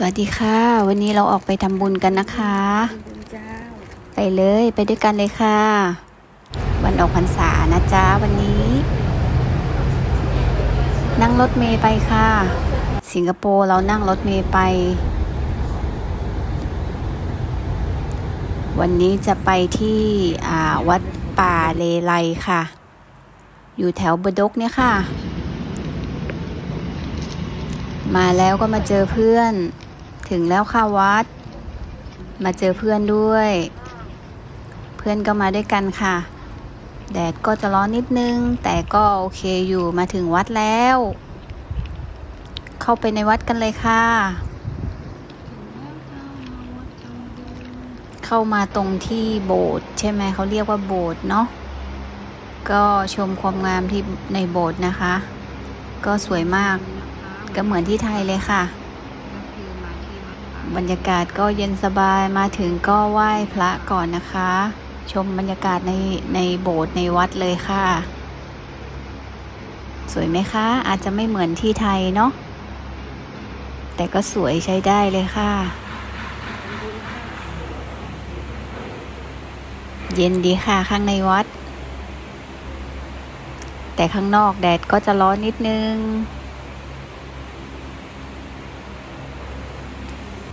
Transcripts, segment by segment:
สวัสดีค่ะ วันนี้เราออกไปทำบุญกันนะคะบุญเจ้าไปเลยไปด้วยกันเลยค่ะ วันออกพรรษานะจ๊ะวันนี้ นั่งรถเมย์ไปค่ะ สิงคโปร์เรานั่งรถเมย์ไป วันนี้จะไปที่อ่าวัดป่าเลไลค่ะ อยู่แถวบดกเนี่ยค่ะมาแล้วก็มาเจอเพื่อน ถึงแล้วค่ะวัด มาเจอเพื่อนด้วย เพื่อนก็มาด้วยกันค่ะ แดดก็จะร้อนนิดนึง แต่ก็โอเคอยู่มาถึงวัดแล้ว เข้าไปในวัดกันเลยค่ะ เข้ามาตรงที่โบสถ์ใช่ไหมเขาเรียกว่าโบสถ์เนาะก็ชมความงามที่ในโบสถ์นะคะ ก็สวยมากก็เหมือนที่ไทยเลยค่ะ บรรยากาศก็เย็นสบายมาถึงก็ไหว้พระก่อนนะคะ ชมบรรยากาศในในโบสถ์ในวัดเลยค่ะ สวยไหมคะ อาจจะไม่เหมือนที่ไทยเนาะแต่ก็สวยใช้ได้เลยค่ะ เย็นดีค่ะข้างในวัด แต่ข้างนอกแดดก็จะร้อนนิดนึง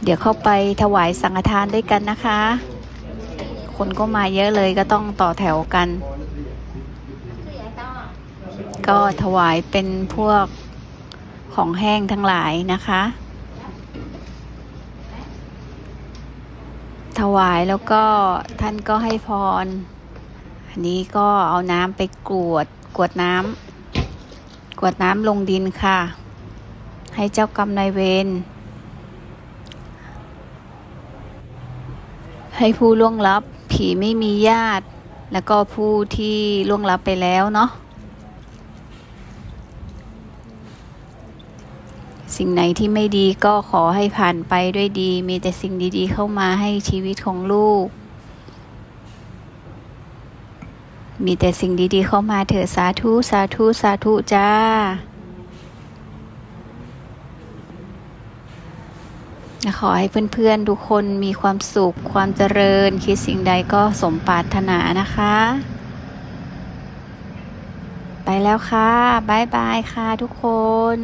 เดี๋ยวเข้าไปถวายสังฆทานด้วยกันนะคะ คนก็มาเยอะเลยก็ต้องต่อแถวกัน ก็ถวายเป็นพวกของแห้งทั้งหลายนะคะ ถวายแล้วก็ท่านก็ให้พร อันนี้ก็เอาน้ำไปกรวดกรวดน้ำกรวดน้ำลงดินค่ะ ให้เจ้ากรรมนายเวร ให้ผู้ล่วงลับผีไม่มีญาติ แล้วก็ผู้ที่ล่วงลับไปแล้วเนาะสิ่งไหนที่ไม่ดีก็ขอให้ผ่านไปด้วยดี มีแต่สิ่งดีๆ เข้ามาให้ชีวิตของลูก มีแต่สิ่งดีๆ เข้ามาเถอะสาธุ สาธุ สาธุจ้า ขอให้เพื่อนๆทุกคนมีความสุข ความเจริญ คิดสิ่งใดก็สมปรารถนานะคะ ไปแล้วค่ะ บ๊ายบายค่ะทุกคน